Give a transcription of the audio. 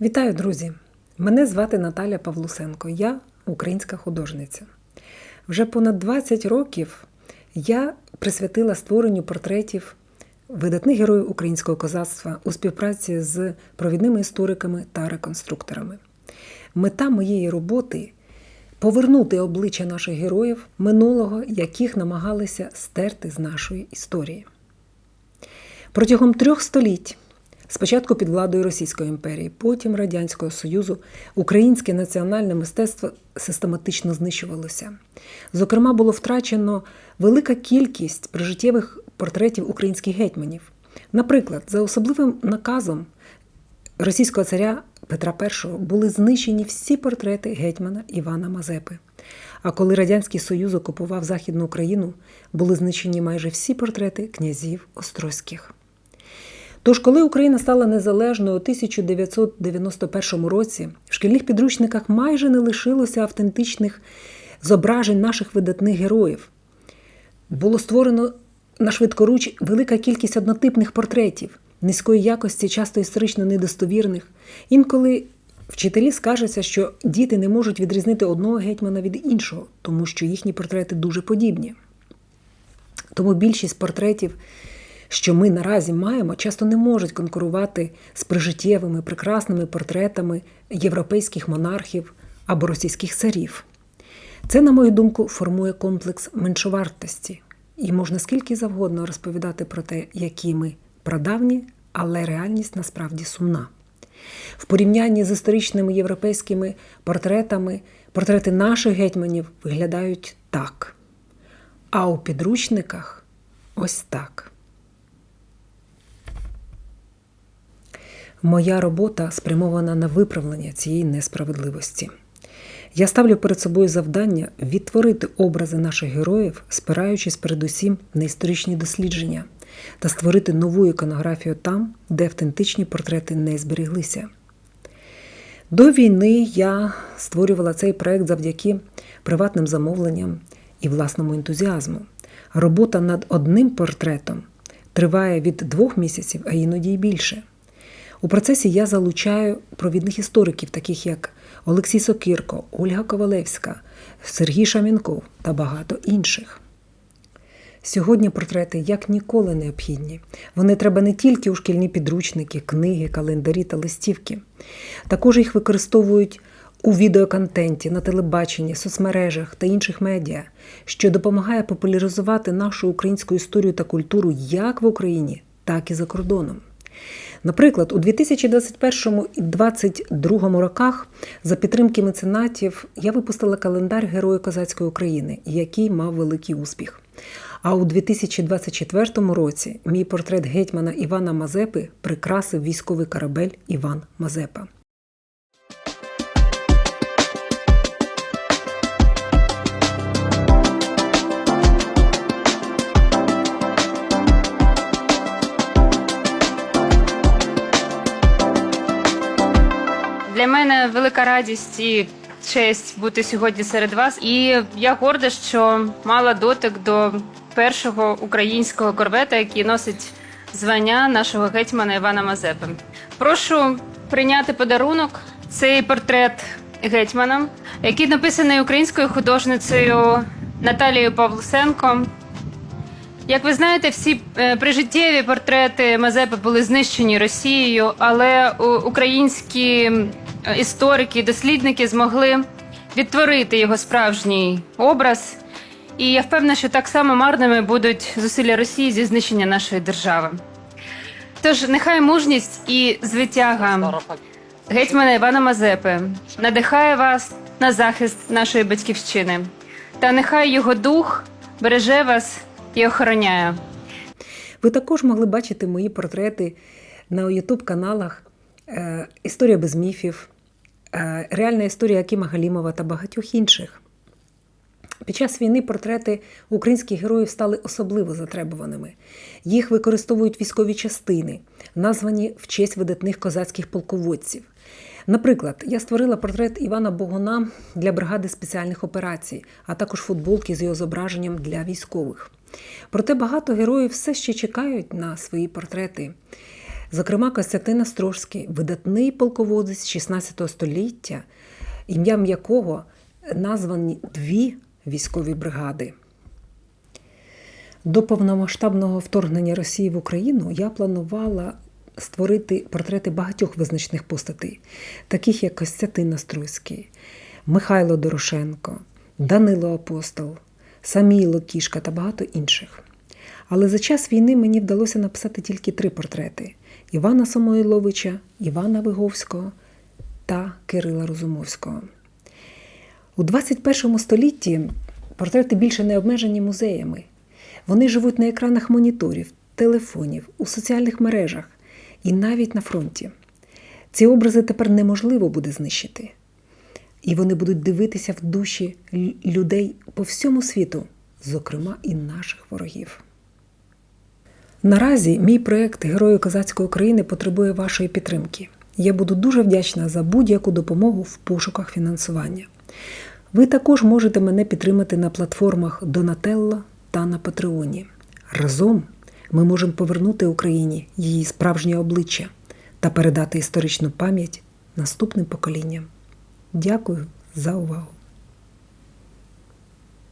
Вітаю, друзі! Мене звати Наталя Павлусенко. Я українська художниця. Вже понад 20 років я присвятила створенню портретів видатних героїв українського козацтва у співпраці з провідними істориками та реконструкторами. Мета моєї роботи повернути обличчя наших героїв минулого, яких намагалися стерти з нашої історії. Протягом трьох століть, спочатку під владою Російської імперії, потім Радянського Союзу, українське національне мистецтво систематично знищувалося. Зокрема, було втрачено велика кількість прижиттєвих портретів українських гетьманів. Наприклад, за особливим наказом російського царя Петра І були знищені всі портрети гетьмана Івана Мазепи. А коли Радянський Союз окупував Західну Україну, були знищені майже всі портрети князів Острозьких. Тож, коли Україна стала незалежною у 1991 році, в шкільних підручниках майже не лишилося автентичних зображень наших видатних героїв. Було створено на швидкоруч велика кількість однотипних портретів, низької якості, часто історично недостовірних. Інколи вчителі скажуться, що діти не можуть відрізнити одного гетьмана від іншого, тому що їхні портрети дуже подібні. Тому більшість портретів, що ми наразі маємо, часто не можуть конкурувати з прижиттєвими, прекрасними портретами європейських монархів або російських царів. Це, на мою думку, формує комплекс меншовартості, і можна скільки завгодно розповідати про те, які ми прадавні, але реальність насправді сумна. В порівнянні з історичними європейськими портретами, портрети наших гетьманів виглядають так. А у підручниках ось так. Моя робота спрямована на виправлення цієї несправедливості. Я ставлю перед собою завдання відтворити образи наших героїв, спираючись передусім на історичні дослідження, та створити нову іконографію там, де автентичні портрети не зберіглися. До війни я створювала цей проект завдяки приватним замовленням і власному ентузіазму. Робота над одним портретом триває від двох місяців, а іноді й більше. У процесі я залучаю провідних істориків, таких як Олексій Сокирко, Ольга Ковалевська, Сергій Шамінков та багато інших. Сьогодні портрети як ніколи необхідні. Вони треба не тільки у шкільні підручники, книги, календарі та листівки. Також їх використовують у відеоконтенті, на телебаченні, соцмережах та інших медіа, що допомагає популяризувати нашу українську історію та культуру як в Україні, так і за кордоном. Наприклад, у 2021 і 2022 роках за підтримки меценатів я випустила календар Герою Козацької України, який мав великий успіх. А у 2024 році мій портрет гетьмана Івана Мазепи прикрасив військовий корабель Іван Мазепа. Для мене велика радість і честь бути сьогодні серед вас. І я горда, що мала дотик до першого українського корвета, який носить звання нашого гетьмана Івана Мазепи. Прошу прийняти подарунок. Цей портрет гетьмана, який написаний українською художницею Наталією Павлусенко. Як ви знаєте, всі е, прижиттєві портрети Мазепи були знищені Росією, але українські історики, дослідники змогли відтворити його справжній образ. І я впевнена, що так само марними будуть зусилля Росії зі знищення нашої держави. Тож нехай мужність і звитяга гетьмана Івана Мазепи надихає вас на захист нашої батьківщини. Та нехай його дух береже вас і охороняє. Ви також могли бачити мої портрети на Ютуб-каналах е, Історія без міфів, Реальна історія Акіма Галімова та багатьох інших. Під час війни портрети українських героїв стали особливо затребуваними. Їх використовують військові частини, названі в честь видатних козацьких полководців. Наприклад, я створила портрет Івана Богуна для бригади спеціальних операцій, а також футболки з його зображенням для військових. Проте багато героїв все ще чекають на свої портрети. Зокрема, Костянтин Острожський, видатний полководець 16 століття, ім'ям якого названі дві військові бригади. До повномасштабного вторгнення Росії в Україну я планувала створити портрети багатьох визначних постатей, таких як Костянтин Острозький, Михайло Дорошенко, Данило Апостол, Саміло Кішка та багато інших. Але за час війни мені вдалося написати тільки три портрети: Івана Самойловича, Івана Виговського та Кирила Розумовського. У 21 столітті портрети більше не обмежені музеями. Вони живуть на екранах моніторів, телефонів, у соціальних мережах і навіть на фронті. Ці образи тепер неможливо буде знищити. І вони будуть дивитися в душі людей по всьому світу, зокрема і наших ворогів. Наразі мій проєкт Герої козацької України потребує вашої підтримки. Я буду дуже вдячна за будь-яку допомогу в пошуках фінансування. Ви також можете мене підтримати на платформах Donatello та на Патреоні. Разом ми можемо повернути Україні її справжнє обличчя та передати історичну пам'ять наступним поколінням. Дякую за увагу!